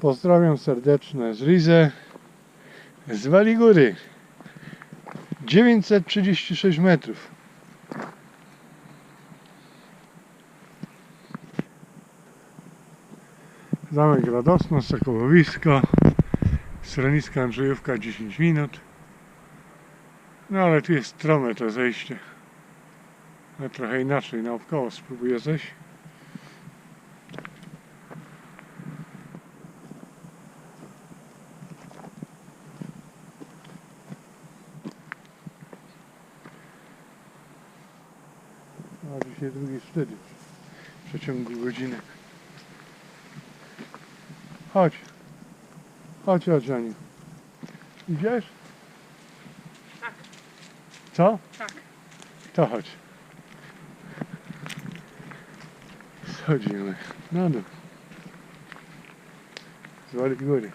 Pozdrawiam serdeczne z Rize, z Wali Góry. 936 metrów. Zamek Radosno, Sokołowisko, schroniska Andrzejówka 10 minut. No ale tu jest strome to zejście. No trochę inaczej, naokoło spróbuję zejść. A dzisiaj drugi sztyc w przeciągu godziny. Chodź. Chodź, chodź, Aniu. Idziesz? Tak. Co? Tak. To chodź. Schodzimy na dół. Z Góry.